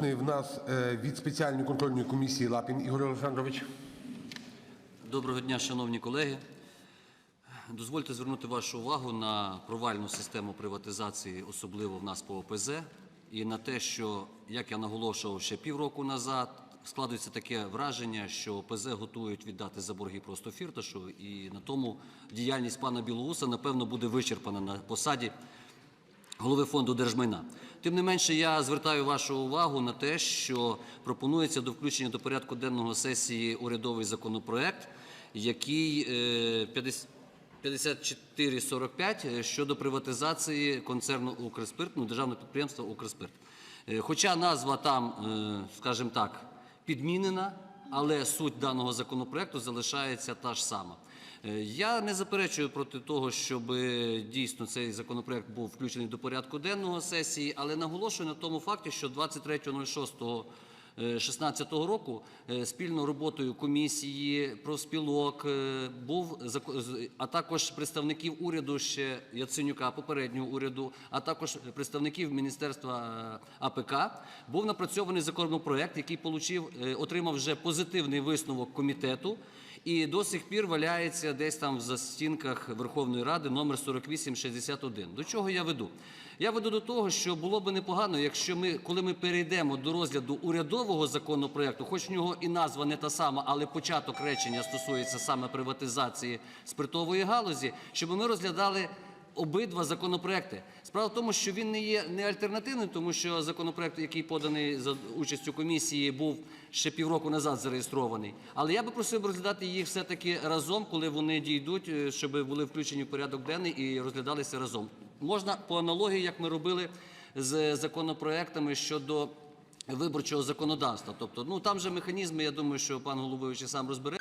Наступний в нас е, від спеціальної контрольної комісії Лапін Ігор Олександрович. Доброго дня, шановні колеги. Дозвольте звернути вашу увагу на провальну систему приватизації, особливо в нас по ОПЗ, і на те, що, як я наголошував ще півроку назад, складується таке враження, що ОПЗ готують віддати за борги просто фірташу, і на тому діяльність пана Білоуса, напевно, буде вичерпана на посаді голови фонду держмайна. Тим не менше, я звертаю вашу увагу на те, що пропонується до включення до порядку денного сесії урядовий законопроект, який е, 50 5445 е, щодо приватизації концерну Укрспирт, ну, державного підприємства Укрспирт. Е, Хоча назва там, е, скажімо так, підмінена, але суть даного законопроекту залишається та ж сама. Е, Я не заперечую проти того, щоб е, дійсно цей законопроект був включений до порядку денного сесії, але наголошую на тому факті, що 23.06 2016 року е, спільно роботою комісії профспілок е, був а також представників уряду ще Яценюка, попереднього уряду, а також представників міністерства е, АПК був напрацьований законопроект, який е, отримав вже позитивний висновок комітету. І до сих пір валяється десь там в застінках Верховної Ради номер 4861. До чого я веду? Я веду до того, що було би непогано, якщо ми, коли ми перейдемо до розгляду урядового законопроекту, хоч в нього і назва не та сама, але початок речення стосується саме приватизації спиртової галузі, щоб ми розглядали обидва законопроекти. Справа в тому, що він не є не альтернативним, тому що законопроект, який поданий за участю комісії, був ще півроку назад зареєстрований. Але я би просив розглядати їх все-таки разом, коли вони дійдуть, е, щоб були включені в порядок денний і розглядалися разом. Можна по аналогії, як ми робили з законопроектами щодо виборчого законодавства. Тобто, ну там же механізми, я думаю, що пан головуючий сам розбере.